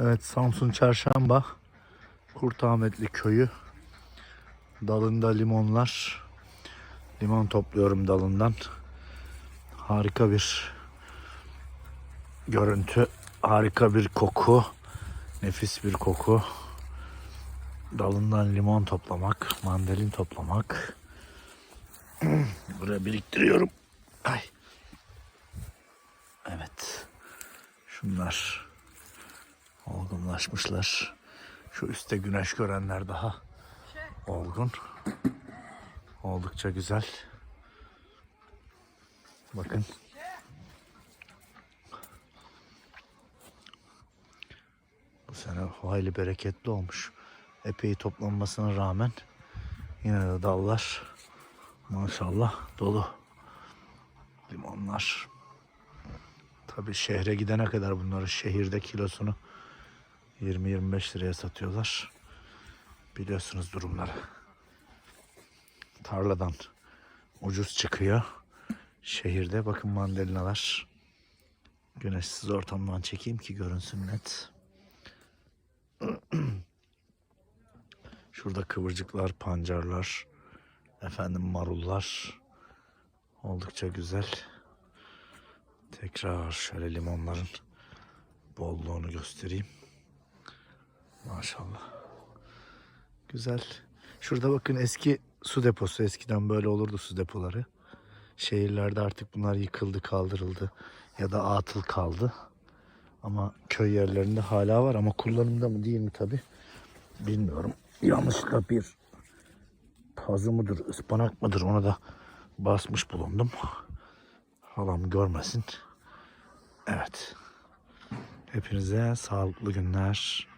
Evet Samsun Çarşamba Kurtahmetli köyü. Dalında limonlar. Limon topluyorum dalından. Harika bir görüntü harika bir koku nefis bir koku. Dalından limon toplamak mandalin toplamak. Buraya biriktiriyorum. Ay. Evet. Şunlar olgunlaşmışlar. Şu üstte güneş görenler daha olgun. Oldukça güzel. Bakın. Bu sene hayli bereketli olmuş. Epey toplanmasına rağmen yine de dallar maşallah dolu. Limonlar. Tabii şehre gidene kadar bunları şehirde kilosunu 20-25 liraya satıyorlar. Biliyorsunuz durumları. Tarladan ucuz çıkıyor. Şehirde bakın mandalinalar. Güneşsiz ortamdan çekeyim ki görünsün net. Şurada kıvırcıklar, pancarlar, efendim marullar. Oldukça güzel. Tekrar şöyle limonların bolluğunu göstereyim. Maşallah. Güzel. Şurada bakın eski su deposu. Eskiden böyle olurdu su depoları. Şehirlerde artık bunlar yıkıldı, kaldırıldı ya da atıl kaldı. Ama köy yerlerinde hala var ama kullanımda mı değil mi tabi bilmiyorum. Yanlışlıkla bir pazı mıdır, ıspanak mıdır ona da basmış bulundum. Halam görmesin. Evet. Hepinize sağlıklı günler.